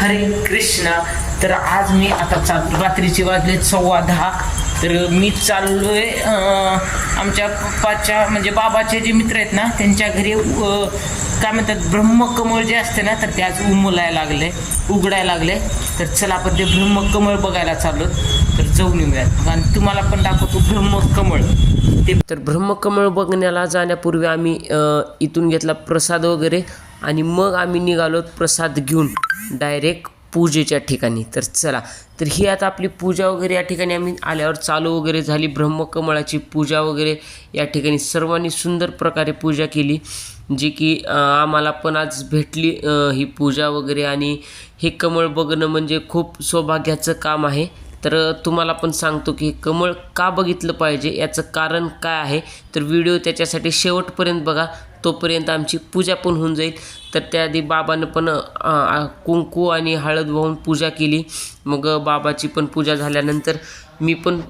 हरे कृष्ण. तर आज मी आता चाल रात्रीचे वाजले सव्वा दहा. तर मी चाललोय आमच्या पप्पाच्या म्हणजे बाबाचे जे मित्र आहेत ना त्यांच्या घरी काय म्हणतात ब्रह्मकमळ जे असते ना तर ते आज उमलायला लागले उघडायला लागले. तर चला आपण ते ब्रह्मकमळ बघायला चाललो. तर जाऊ निघूयात आणि तुम्हाला पण दाखवतो ब्रह्मकमळ. ते तर ब्रह्मकमळ बघण्याला जाण्यापूर्वी आम्ही इथून घेतला प्रसाद वगैरे. आणि मग आम्ही निघालो प्रसाद घेऊन डायरेक्ट पूजेच्या ठिकाणी. तर चला तर ही आता आपली पूजा वगैरे या ठिकाणी आम्ही आल्यावर चालू वगैरे झाली. ब्रह्मकमळाची पूजा वगैरे या ठिकाणी सर्वांनी सुंदर प्रकारे पूजा केली जी की आम्हाला पण आज भेटली ही पूजा वगैरे. आणि हे कमळ बघणं म्हणजे खूप सौभाग्याचं काम आहे. तर तुम्हाला पण सांगतो की कमळ का बघितलं पाहिजे याचं कारण काय आहे? तर व्हिडिओ त्याच्यासाठी शेवटपर्यंत बघा तोपर्यंत आमची पूजा पण होऊन जाईल. तर त्याआधी बाबानं पण कुंकू आणि हळद वाहून पूजा केली. मग बाबाची पण पूजा झाल्यानंतर मी पण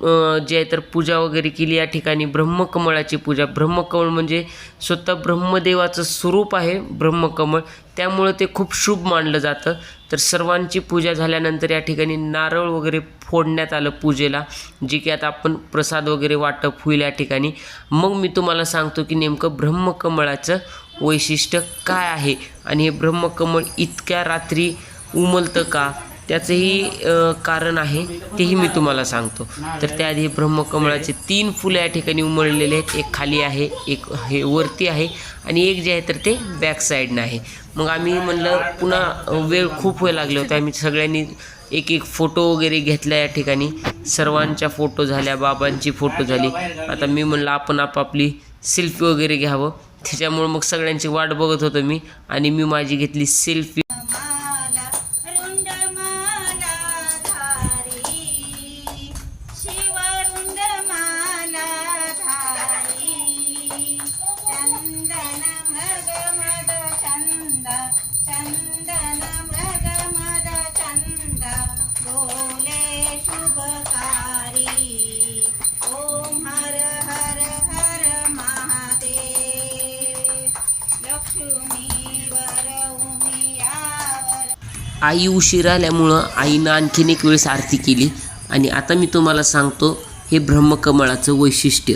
जे आहे तर पूजा वगैरे केली. या ठिकाणी ब्रह्मकमळाची पूजा. ब्रह्मकमळ म्हणजे स्वतः ब्रह्मदेवाचं स्वरूप आहे ब्रह्मकमळ. त्यामुळं ते खूप शुभ मानलं जातं. तर सर्वांची पूजा झाल्यानंतर या ठिकाणी नारळ वगैरे फोडण्यात आलं पूजेला जे की आता आपण प्रसाद वगैरे वाटप होईल या ठिकाणी. मग मी तुम्हाला सांगतो की नेमकं ब्रह्मकमळाचं वैशिष्ट्य काय आहे? आणि हे ब्रह्मकमळ इतक्या रात्री उमलतं का? त्याचंही कारण आहे तेही मी तुम्हाला सांगतो. तर त्याआधी ब्रह्मकमळाचे तीन फुलं या ठिकाणी उमळलेले आहेत. एक खाली आहे एक हे वरती आहे आणि एक जे आहे तर ते बॅक साईडनं आहे. मग आम्ही म्हणलं पुन्हा वेळ खूप वेळ लागले होते. आम्ही सगळ्यांनी एक एक फोटो वगैरे घेतला या ठिकाणी. सर्वांच्या फोटो झाल्या बाबांची फोटो झाली. आता मी म्हणलं आपण आपापली सेल्फी वगैरे घ्यावं. त्याच्यामुळं मग सगळ्यांची वाट बघत होतो मी आणि मी माझी घेतली सेल्फी आई उशीर आल्यामुळं आईनं आणखीन एक वेळेस आरती केली. आणि आता मी तुम्हाला सांगतो हे ब्रह्मकमळाचं वैशिष्ट्य.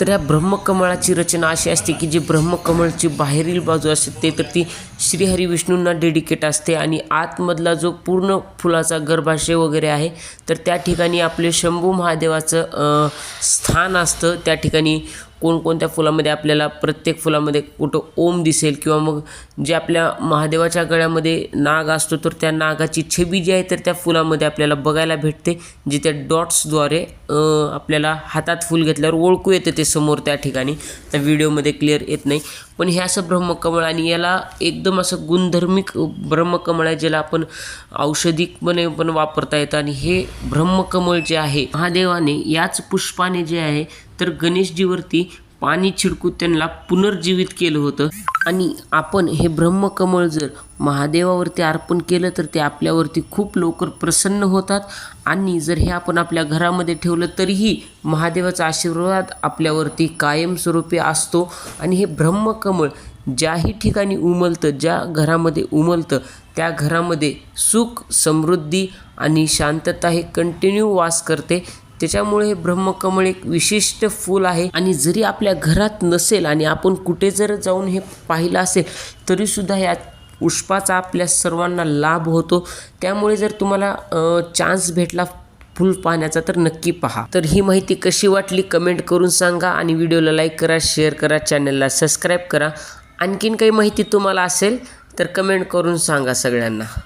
तर या ब्रह्मकमळाची रचना अशी असते की जी ब्रह्मकमळची बाहेरील बाजू असते ते तर ती श्रीहरी विष्णूंना डेडिकेट असते आणि आतमधला जो पूर्ण फुलाचा गर्भाशय वगैरे आहे तर त्या ठिकाणी आपले शंभू महादेवाचं स्थान असतं. त्या ठिकाणी कोणकोणत्या फुलामध्ये आपल्याला प्रत्येक फुलामध्ये कुठं ओम दिसेल किंवा मग जे आपल्या महादेवाच्या गळ्यामध्ये नाग असतो तर त्या नागाची छबी जी आहे तर त्या फुलामध्ये आपल्याला बघायला भेटते जे त्या डॉट्सद्वारे आपल्याला हातात फुल घेतल्यावर ओळखू येते ते समोर त्या ठिकाणी. त्या व्हिडिओमध्ये क्लिअर येत नाही. पण हे असं ब्रह्मकमळ आणि याला एकदम असं गुणधर्मिक ब्रह्मकमळ आहे ज्याला आपण औषधिकपणे पण वापरता येतं. आणि हे ब्रह्मकमळ जे आहे महादेवाने याच पुष्पाने जे आहे तर गणेशजीवरती पाणी छिडकून त्यांना पुनर्जीवित केलं होतं. आणि आपण हे ब्रह्मकमळ जर महादेवावरती अर्पण केलं तर ते आपल्यावरती खूप लवकर प्रसन्न होतात. आणि जर हे आपण आपल्या घरामध्ये ठेवलं तरीही महादेवाचा आशीर्वाद आपल्यावरती कायमस्वरूपी असतो. आणि हे ब्रह्मकमळ ज्याही ठिकाणी उमलतं ज्या घरामध्ये उमलतं त्या घरामध्ये सुख समृद्धी आणि शांतता हे कंटिन्यू वास करते. त्याच्यामुळे हे ब्रह्मकमळ एक विशिष्ट फूल आहे. आणि जरी आपल्या घरात नसेल आणि आपण कुठे जर जाऊन हे पाहिलं असेल तरीसुद्धा या पुष्पाचा आपल्या सर्वांना लाभ होतो. त्यामुळे जर तुम्हाला चान्स भेटला फुल पाहण्याचा तर नक्की पहा. तर ही माहिती कशी वाटली कमेंट करून सांगा आणि व्हिडिओला लाईक करा शेअर करा चॅनलला सबस्क्राईब करा. आणखीन काही माहिती तुम्हाला असेल तर कमेंट करून सांगा सगळ्यांना.